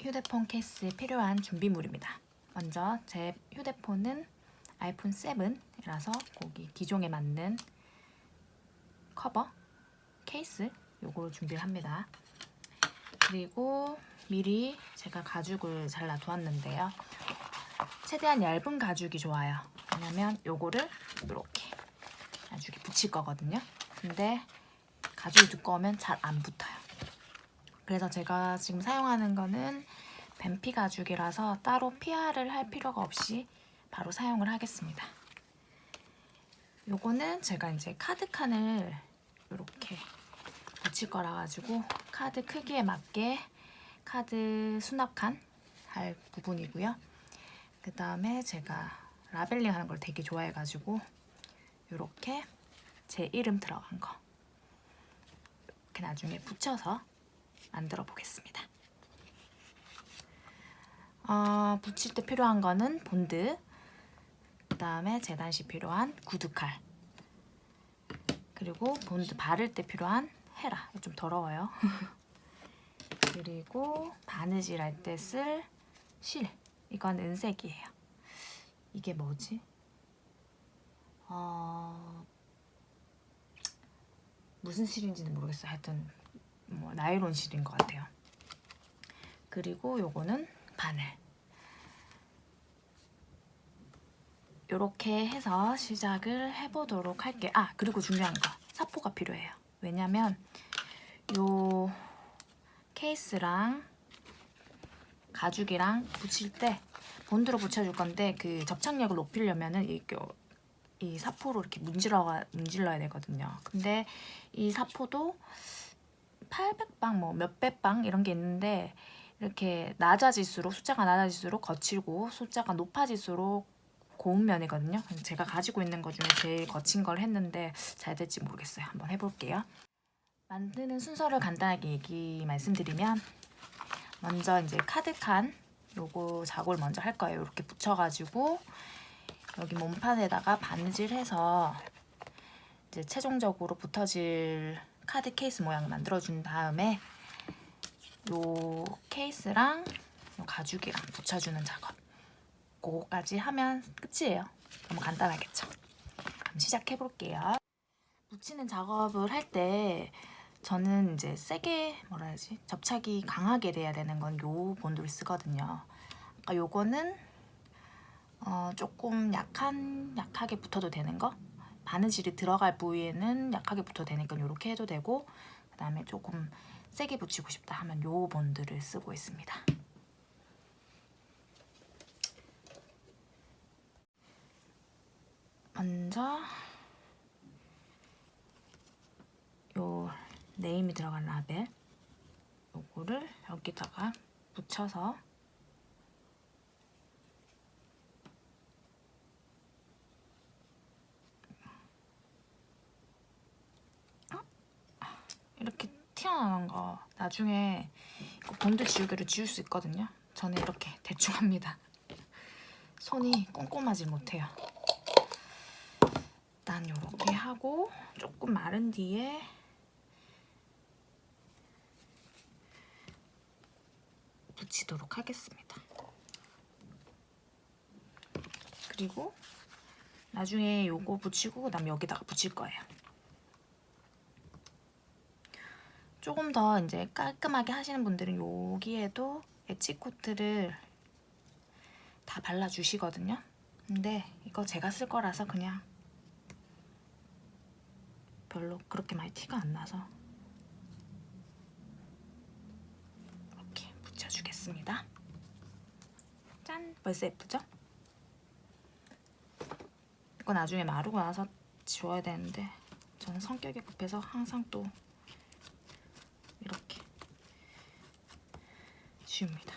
휴대폰 케이스에 필요한 준비물입니다. 먼저 제 휴대폰은 아이폰 7이라서 거기 기종에 맞는 커버, 케이스 요거를 준비를 합니다. 그리고 미리 제가 가죽을 잘라 두었는데요. 최대한 얇은 가죽이 좋아요. 왜냐면 요거를 이렇게 붙일 거거든요. 근데 가죽이 두꺼우면 잘 안 붙어요. 그래서 제가 지금 사용하는 거는 뱀피 가죽이라서 따로 PR을 할 필요가 없이 바로 사용을 하겠습니다. 요거는 제가 이제 카드 칸을 이렇게 붙일 거라 가지고 카드 크기에 맞게 카드 수납 칸 할 부분이고요. 그 다음에 제가 라벨링 하는 걸 되게 좋아해 가지고 이렇게 제 이름 들어간 거 이렇게 나중에 붙여서 만들어 보겠습니다. 어, 붙일 때 필요한 거는 본드, 그 다음에 재단 시 필요한 구두칼, 그리고 본드 바를 때 필요한 헤라, 좀 더러워요. 그리고 바느질 할 때 쓸 실, 이건 은색이에요. 이게 뭐지? 어... 무슨 실인지는 모르겠어요. 하여튼 뭐 나일론 실인 것 같아요. 그리고 요거는 바늘. 이렇게 해서 시작을 해보도록 할게요. 아 그리고 중요한 거 사포가 필요해요. 왜냐면 요 케이스랑 가죽이랑 붙일 때 본드로 붙여줄 건데 그 접착력을 높이려면은 이, 이 사포로 이렇게 문질러가 문질러야 되거든요. 근데 이 사포도 800방 뭐 몇백 방 이런 게 있는데 이렇게 낮아질수록 숫자가 낮아질수록 거칠고 숫자가 높아질수록 고운 면이거든요. 제가 가지고 있는 것 중에 제일 거친 걸 했는데 잘 될지 모르겠어요. 한번 해볼게요. 만드는 순서를 간단하게 얘기 말씀드리면 먼저 이제 카드 칸 요거 작업을 먼저 할 거예요. 이렇게 붙여가지고 여기 몸판에다가 바느질해서 이제 최종적으로 붙어질 카드 케이스 모양을 만들어준 다음에 요 케이스랑 요 가죽이랑 붙여주는 작업 그거까지 하면 끝이에요. 너무 간단하겠죠? 그럼 시작해 볼게요. 붙이는 작업을 할 때 저는 이제 세게 뭐라 해야지 접착이 강하게 돼야 되는 건 요 본드를 쓰거든요. 아까 요거는 어, 조금 약한 약하게 붙어도 되는 거 바느질이 들어갈 부위에는 약하게 붙어도 되니까 이렇게 해도 되고 그 다음에 조금 세게 붙이고 싶다 하면 요 본드를 쓰고 있습니다. 먼저 요 네임이 들어간 라벨 요거를 여기다가 붙여서 이렇게 튀어나오는 거 나중에 이거 본드 지우개로 지울 수 있거든요. 저는 이렇게 대충 합니다. 손이 꼼꼼하지 못해요. 일단 이렇게 하고 조금 마른 뒤에 붙이도록 하겠습니다. 그리고 나중에 요거 붙이고 그다음 여기다가 붙일 거예요. 조금 더 이제 깔끔하게 하시는 분들은 여기에도 엣지 코트를 다 발라주시거든요. 근데 이거 제가 쓸 거라서 그냥 별로 그렇게 많이 티가 안 나서 이렇게 붙여주겠습니다. 짠! 벌써 예쁘죠? 이거 나중에 마르고 나서 지워야 되는데 저는 성격이 급해서 항상 또 이렇게 지웁니다.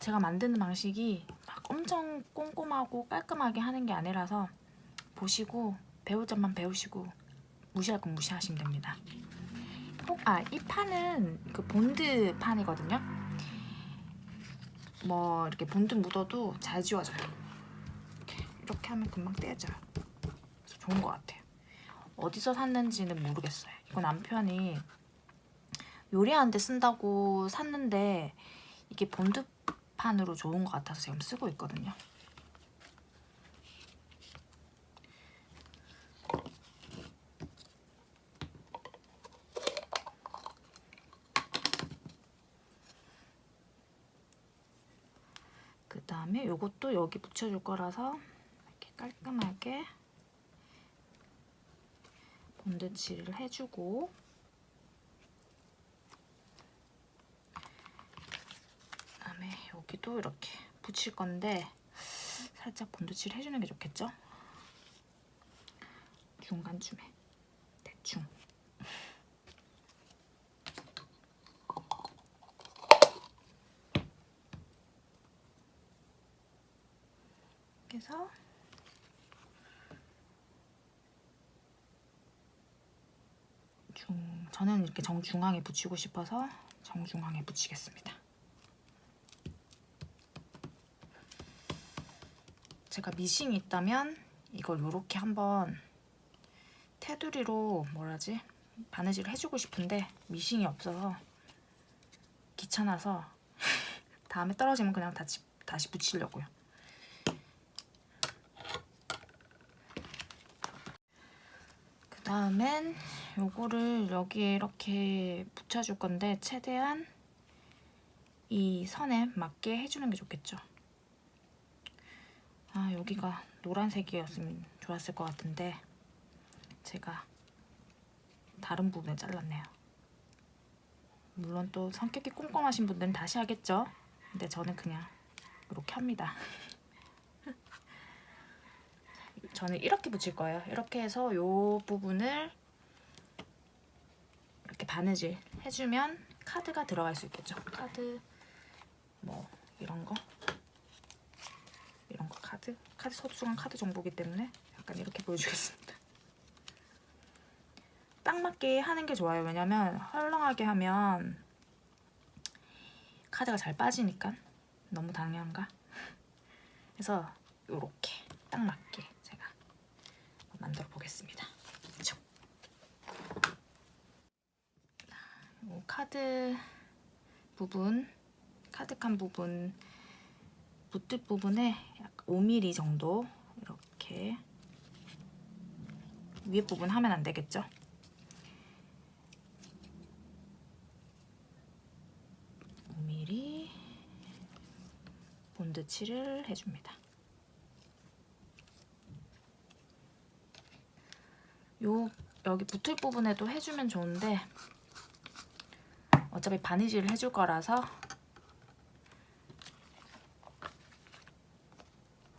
제가 만드는 방식이 막 엄청 꼼꼼하고 깔끔하게 하는 게 아니라서 보시고 배울 점만 배우시고 무시할 건 무시하시면 됩니다. 혹, 아, 이 판은 그 본드 판이거든요. 뭐 이렇게 본드 묻어도 잘 지워져요. 이렇게 하면 금방 떼져요. 좋은 것 같아요. 어디서 샀는지는 모르겠어요. 이거 남편이 요리하는데 쓴다고 샀는데 이게 본드판으로 좋은 것 같아서 지금 쓰고 있거든요. 그 다음에 요것도 여기 붙여줄 거라서 이렇게 깔끔하게 본드 칠을 해주고. 그다음에 여기도 이렇게 붙일 건데 살짝 본드 칠 해주는 게 좋겠죠? 중간쯤에. 대충. 그래서 중 저는 이렇게 정중앙에 붙이고 싶어서 정중앙에 붙이겠습니다. 제가 미싱이 있다면 이걸 이렇게 한번 테두리로 뭐라지 바느질을 해주고 싶은데 미싱이 없어서 귀찮아서 다음에 떨어지면 그냥 다시, 다시 붙이려고요. 다음엔 요거를 여기에 이렇게 붙여줄 건데 최대한 이 선에 맞게 해주는 게 좋겠죠. 아 여기가 노란색이었으면 좋았을 것 같은데 제가 다른 부분을 잘랐네요. 물론 또 성격이 꼼꼼하신 분들은 다시 하겠죠. 근데 저는 그냥 이렇게 합니다. 저는 이렇게 붙일 거예요. 이렇게 해서 이 부분을 이렇게 바느질 해주면 카드가 들어갈 수 있겠죠. 카드 뭐 이런 거 이런 거 카드 카드 소중한 카드 정보기 때문에 약간 이렇게 보여주겠습니다. 딱 맞게 하는 게 좋아요. 왜냐면 헐렁하게 하면 카드가 잘 빠지니까 너무 당연한가? 그래서 요렇게 딱 맞게 만들어 보겠습니다. 카드 부분, 카드칸 부분, 붓뜻 부분에 약 5mm 정도 이렇게 위에 부분 하면 안 되겠죠? 본드 칠을 해줍니다. 요 여기 붙을 부분에도 해주면 좋은데 어차피 바느질을 해줄 거라서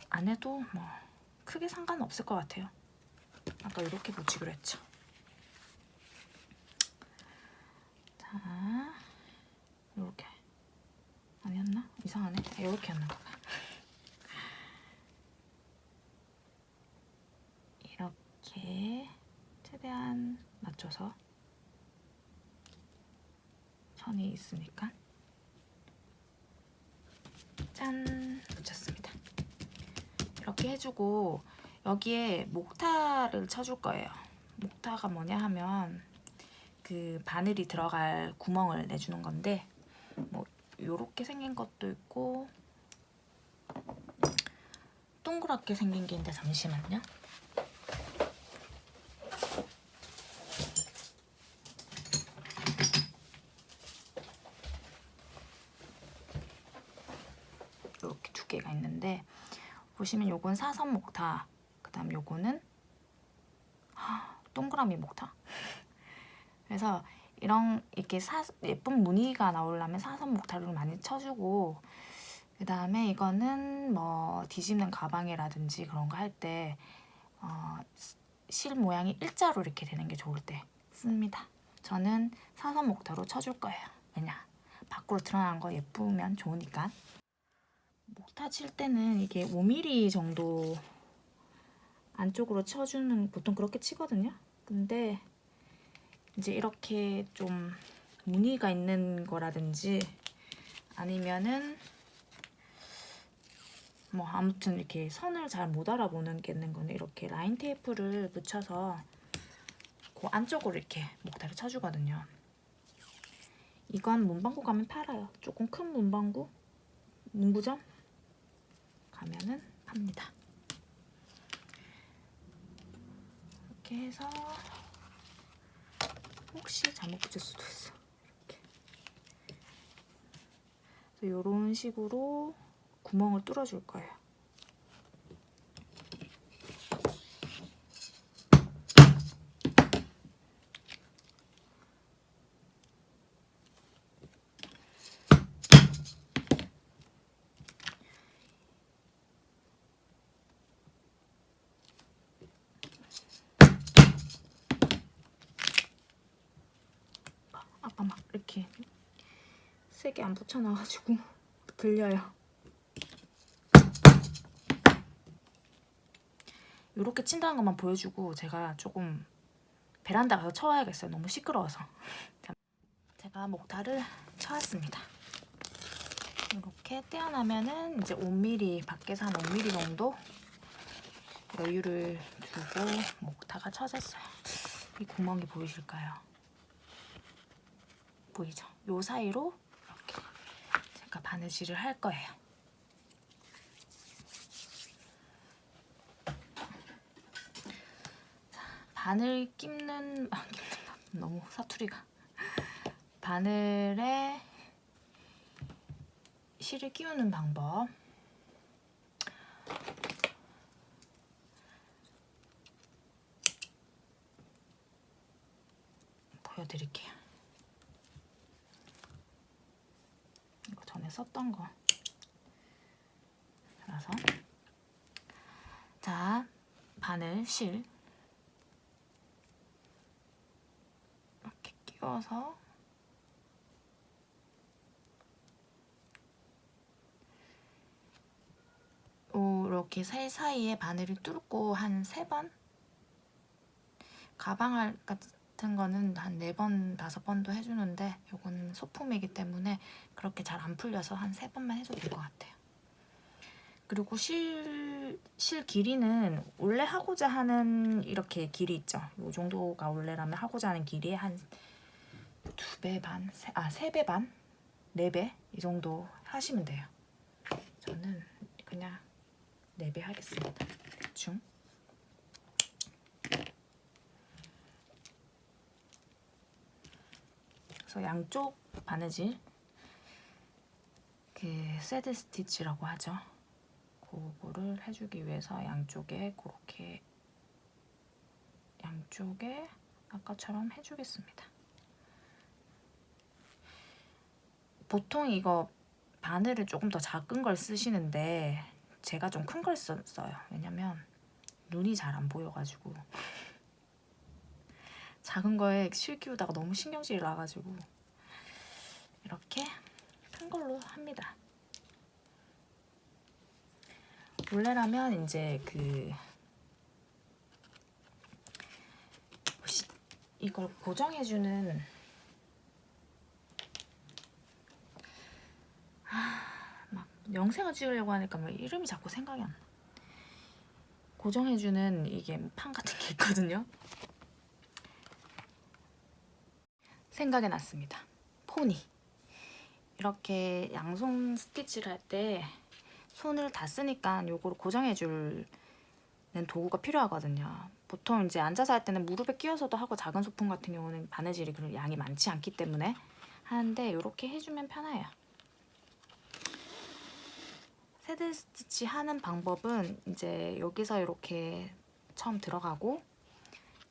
안 해도 뭐 크게 상관없을 것 같아요. 아까 이렇게 붙이기로 했죠. 자, 이렇게 아니었나? 이상하네. 이렇게 했나 봐. 이렇게 최대한 맞춰서 선이 있으니까 짠 붙였습니다. 이렇게 해주고 여기에 목타를 쳐줄 거예요. 목타가 뭐냐 하면 그 바늘이 들어갈 구멍을 내주는 건데 뭐 요렇게 생긴 것도 있고 동그랗게 생긴 게 있는데 잠시만요. 이렇게 두 개가 있는데 보시면 요건 사선 목타, 그다음 요거는 하, 동그라미 목타. 그래서 이런 이렇게 사, 예쁜 무늬가 나오려면 사선 목타를 많이 쳐주고 그 다음에 이거는 뭐 뒤집는 가방이라든지 그런 거 할때 어, 실 모양이 일자로 이렇게 되는 게 좋을 때 씁니다. 저는 사선 목타로 쳐줄 거예요. 왜냐 밖으로 드러나는 거 예쁘면 좋으니까. 목타 칠 때는 이게 5mm 정도 안쪽으로 쳐주는 보통 그렇게 치거든요. 근데 이제 이렇게 좀 무늬가 있는 거라든지 아니면은 뭐 아무튼 이렇게 선을 잘 못 알아보는 겠는 거는 이렇게 라인 테이프를 붙여서 그 안쪽으로 이렇게 목타를 쳐주거든요. 이건 문방구 가면 팔아요. 조금 큰 문방구, 문구점 가면은 팝니다. 이렇게 해서 혹시 잘못 붙일 수도 있어. 이렇게. 그래서 이런 식으로 구멍을 뚫어줄 거예요. 아까 막 이렇게 세게 안 붙여놔가지고 들려요. 이렇게 친다는 것만 보여주고 제가 조금 베란다 가서 쳐와야겠어요. 너무 시끄러워서. 자, 제가 목타를 쳐왔습니다. 이렇게 떼어나면은 이제 5mm 밖에서 한 5mm 정도 여유를 두고 목타가 쳐졌어요. 이 구멍이 보이실까요? 보이죠? 요 사이로 바느질을 할 거예요. 자, 바늘 깁는 아. 너무 사투리가 바늘에 실을 끼우는 방법 보여드릴게요. 이거 전에 썼던 거. 그래서. 자 바늘 실. 이렇게 끼워서. 오, 이렇게 사이사이에 바늘을 뚫고 한 세 번. 가방알 같은 거는 한 네 번, 다섯 번도 해주는데 이거는 소품이기 때문에 그렇게 잘 안 풀려서 한 세 번만 해줘도 될 것 같아요. 그리고 실, 실 길이는 원래 하고자 하는 이렇게 길이 있죠. 이 정도가 원래라면 하고자 하는 길이의 한 두 배 반, 세, 아, 세 배 반? 네 배? 이 정도 하시면 돼요. 저는 그냥 네 배 하겠습니다. 대충. 그래서 양쪽 바느질 그 새드 스티치라고 하죠. 그거를 해주기 위해서 양쪽에 그렇게 양쪽에 아까처럼 해주겠습니다. 보통 이거 바늘을 조금 더 작은 걸 쓰시는데 제가 좀 큰걸 썼어요. 왜냐면 눈이 잘 안 보여가지고 작은 거에 실 끼우다가 너무 신경질이 나가지고 이렇게 큰 걸로 합니다. 원래라면 이제 그 이걸 고정해주는 아, 막 영상을 찍으려고 하니까 막 이름이 자꾸 생각이 안 나. 고정해주는 이게 판 같은 게 있거든요. 생각이 났습니다. 포니. 이렇게 양손 스티치를 할 때 손을 다 쓰니까 요거를 고정해 주는 도구가 필요하거든요. 보통 이제 앉아서 할 때는 무릎에 끼워서도 하고 작은 소품 같은 경우는 바느질이 그런 양이 많지 않기 때문에 하는데 이렇게 해주면 편해요. 새드 스티치 하는 방법은 이제 여기서 이렇게 처음 들어가고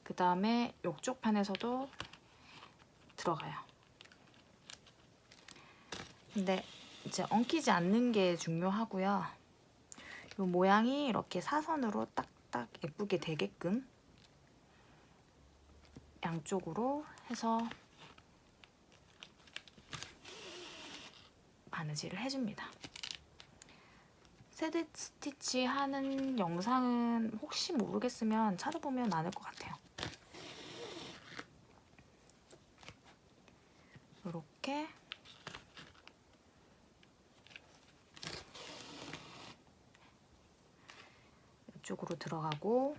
그 다음에 이쪽 편에서도 들어가요. 근데 이제 엉키지 않는 게 중요하고요. 이 모양이 이렇게 사선으로 딱딱 예쁘게 되게끔 양쪽으로 해서 바느질을 해줍니다. 세드 스티치 하는 영상은 혹시 모르겠으면 찾아보면 많을 것 같아요. 이렇게 이쪽으로 들어가고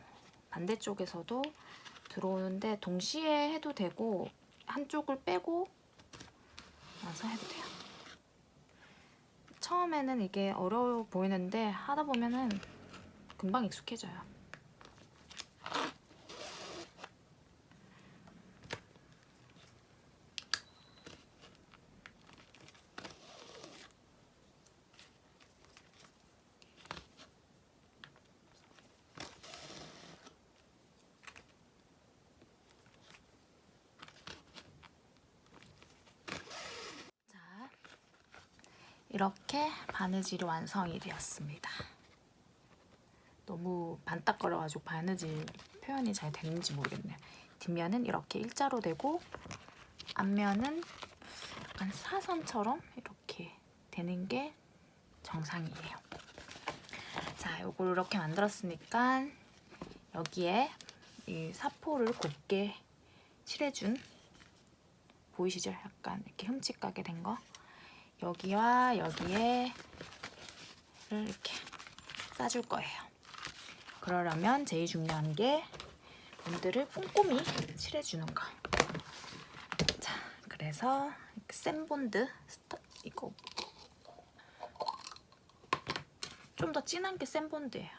반대쪽에서도 들어오는데 동시에 해도 되고 한쪽을 빼고 나서 해도 돼요. 처음에는 이게 어려워 보이는데 하다 보면은 금방 익숙해져요. 자, 이렇게 바느질이 완성이 되었습니다. 너무 반딱거려가지고 바느질 표현이 잘 되는지 모르겠네요. 뒷면은 이렇게 일자로 되고 앞면은 약간 사선처럼 이렇게 되는 게 정상이에요. 자, 요걸 이렇게 만들었으니까 여기에 이 사포를 곱게 칠해준 보이시죠? 약간 이렇게 흠집가게 된 거. 여기와 여기에 이렇게 싸줄 거예요. 그러려면 제일 중요한 게 본드를 꼼꼼히 칠해주는 거. 자, 그래서 센 본드 스타, 이거 좀 더 진한 게 센 본드예요.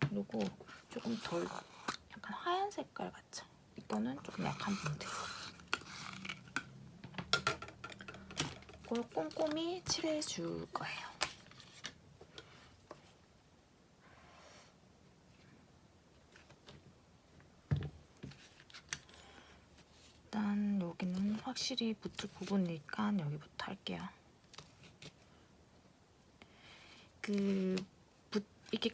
그리고 조금 덜 약간 하얀 색깔 같죠? 이거는 조금 약한 본드. 이걸 꼼꼼히 칠해 줄 거예요. 일단 여기는 확실히 붙을 부분이니까 여기부터 할게요. 그 붓, 이게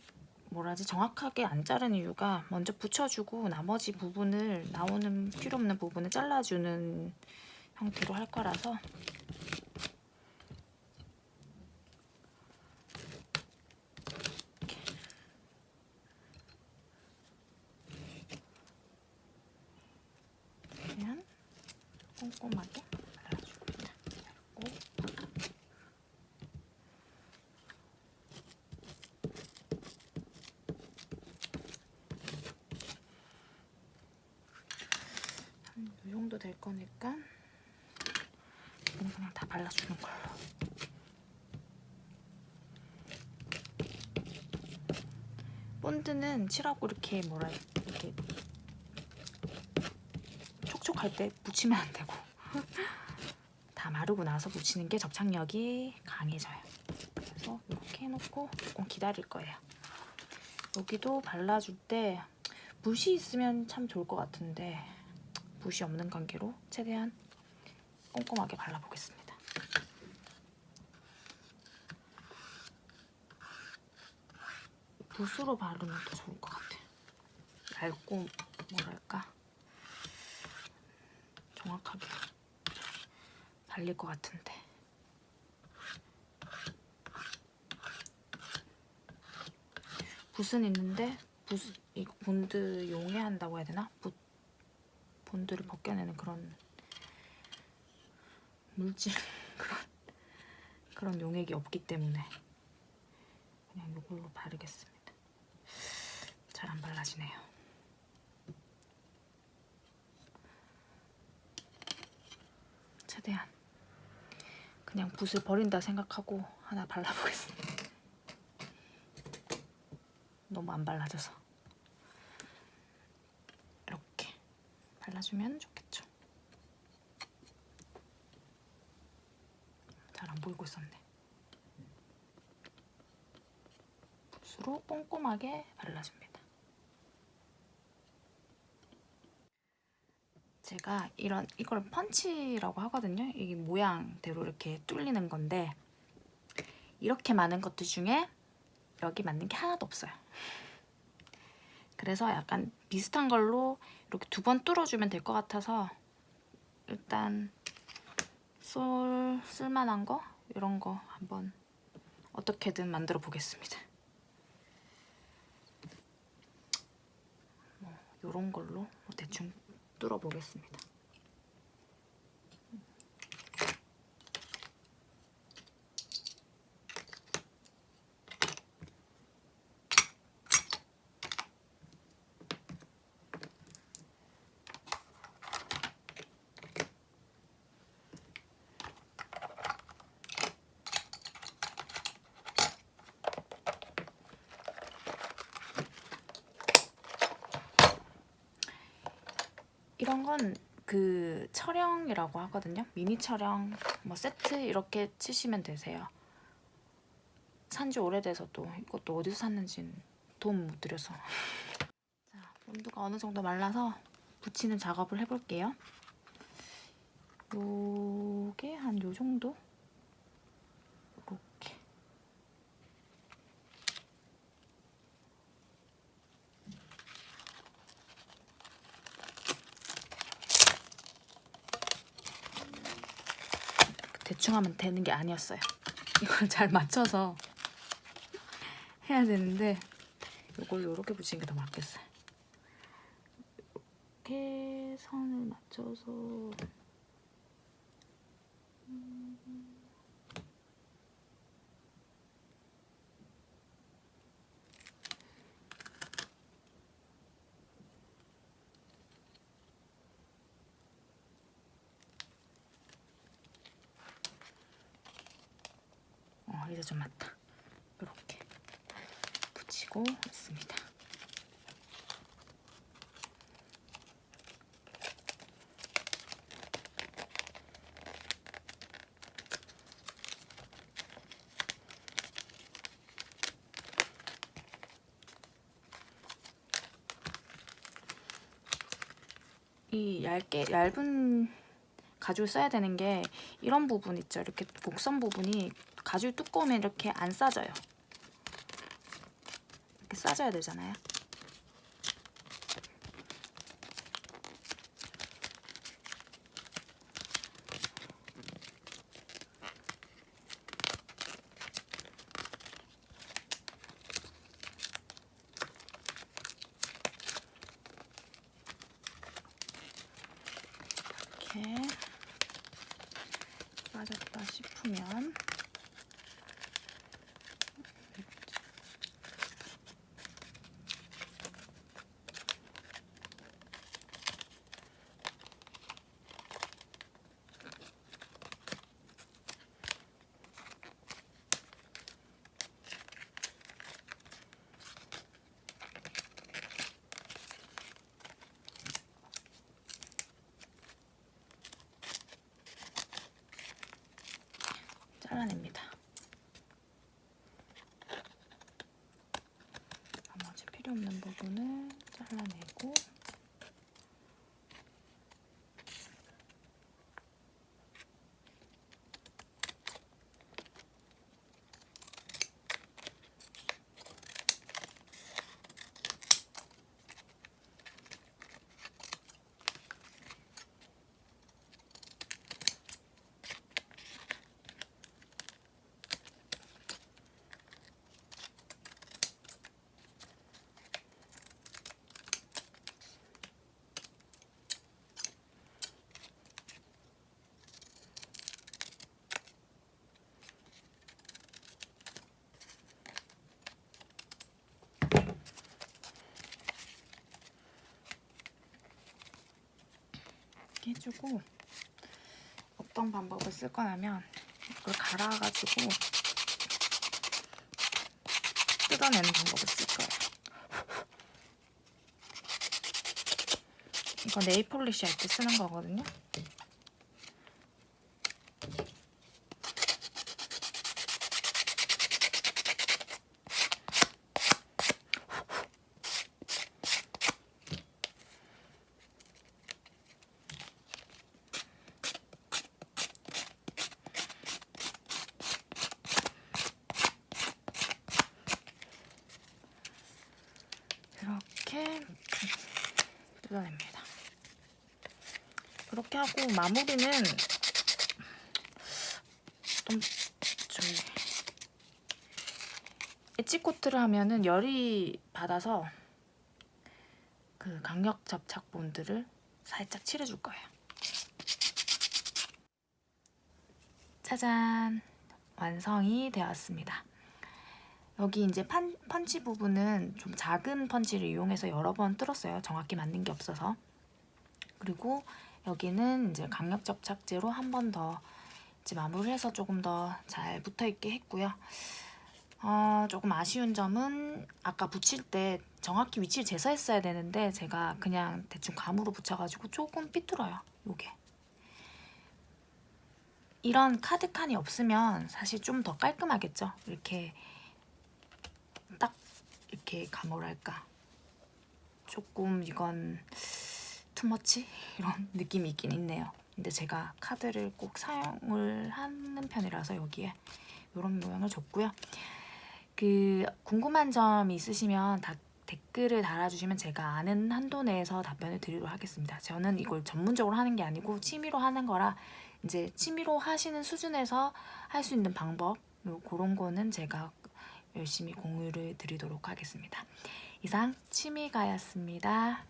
뭐라지 정확하게 안 자른 이유가 먼저 붙여주고 나머지 부분을 나오는 필요 없는 부분을 잘라주는 형태로 할 거라서 그냥 꼼꼼하게 발라줍니다. 그리고 한이 정도 될 거니까 이건 그냥 다 발라주는 걸로. 본드는 칠하고 이렇게 이 촉촉할 때 묻히면 안 되고 다 마르고 나서 묻히는 게 접착력이 강해져요. 그래서 이렇게 해놓고 조금 기다릴 거예요. 여기도 발라줄 때 붓이 있으면 참 좋을 것 같은데 붓이 없는 관계로 최대한 꼼꼼하게 발라보겠습니다. 붓으로 바르면 더 좋을 것 같아요. 얇고 뭐랄까 정확하게 발릴 것 같은데. 붓은 있는데 붓 이거 본드 용해한다고 해야 되나? 붓 본드를 벗겨내는 그런 물질 그런 그런 용액이 없기 때문에 그냥 이걸로 바르겠습니다. 잘 안 발라지네요. 최대한 그냥 붓을 버린다 생각하고 하나 발라보겠습니다. 너무 안 발라져서 이렇게 발라주면 좋겠죠. 잘 안 보이고 있었네. 붓으로 꼼꼼하게 발라줍니다. 제가 이런 이걸 펀치라고 하거든요. 이게 모양대로 이렇게 뚫리는 건데 이렇게 많은 것들 중에 여기 맞는 게 하나도 없어요. 그래서 약간 비슷한 걸로 이렇게 두 번 뚫어주면 될 것 같아서 일단 쏠 쓸만한 거 이런 거 한번 어떻게든 만들어 보겠습니다. 뭐 이런 걸로 뭐 대충 뚫어 보겠습니다. 이런 건 그 철형이라고 하거든요. 미니 철형 뭐 세트 이렇게 치시면 되세요. 산지 오래돼서도 이것도 어디서 샀는지 도움 못 드려서. 자, 온도가 어느 정도 말라서 붙이는 작업을 해볼게요. 요게 한 요 정도? 이렇게. 대충 하면 되는 게 아니었어요. 이걸 잘 맞춰서 해야 되는데 이걸 이렇게 붙이는 게 더 맞겠어요. 이렇게 선을 맞춰서 어, 이제 좀 맞다. 이렇게 붙이고 있습니다. 이 얇게 얇은 가죽을 써야 되는 게 이런 부분 있죠. 이렇게 곡선 부분이 가죽이 두꺼우면 이렇게 안 싸져요. 이렇게 싸져야 되잖아요. 이렇게 빠졌다 싶으면 잘라냅니다. 나머지 필요 없는 부분을 잘라내고 이렇게 해주고 어떤 방법을 쓸 거냐면 이걸 갈아가지고 뜯어내는 방법을 쓸 거예요. 이거 네일 폴리시 할 때 쓰는 거거든요. 이렇게 뜯어냅니다. 그렇게 하고 마무리는 좀 저기 엣지 코트를 하면은 열이 받아서 그 강력 접착 본드를 살짝 칠해줄 거예요. 짜잔 완성이 되었습니다. 여기 이제 판, 펀치 부분은 좀 작은 펀치를 이용해서 여러 번 뚫었어요. 정확히 맞는 게 없어서. 그리고 여기는 이제 강력 접착제로 한 번 더 이제 마무리해서 조금 더 잘 붙어 있게 했고요. 어, 조금 아쉬운 점은 아까 붙일 때 정확히 위치를 재서했어야 되는데 제가 그냥 대충 감으로 붙여가지고 조금 삐뚤어요. 요게. 이런 카드 칸이 없으면 사실 좀 더 깔끔하겠죠. 이렇게 딱 이렇게 감으랄까. 조금 이건 투머치 이런 느낌이 있긴 있네요. 근데 제가 카드를 꼭 사용을 하는 편이라서 여기에 이런 모양을 줬고요. 그 궁금한 점 있으시면 다 댓글을 달아주시면 제가 아는 한도 내에서 답변을 드리도록 하겠습니다. 저는 이걸 전문적으로 하는 게 아니고 취미로 하는 거라 이제 취미로 하시는 수준에서 할 수 있는 방법 요 그런 거는 제가 열심히 공유를 드리도록 하겠습니다. 이상 취미가였습니다.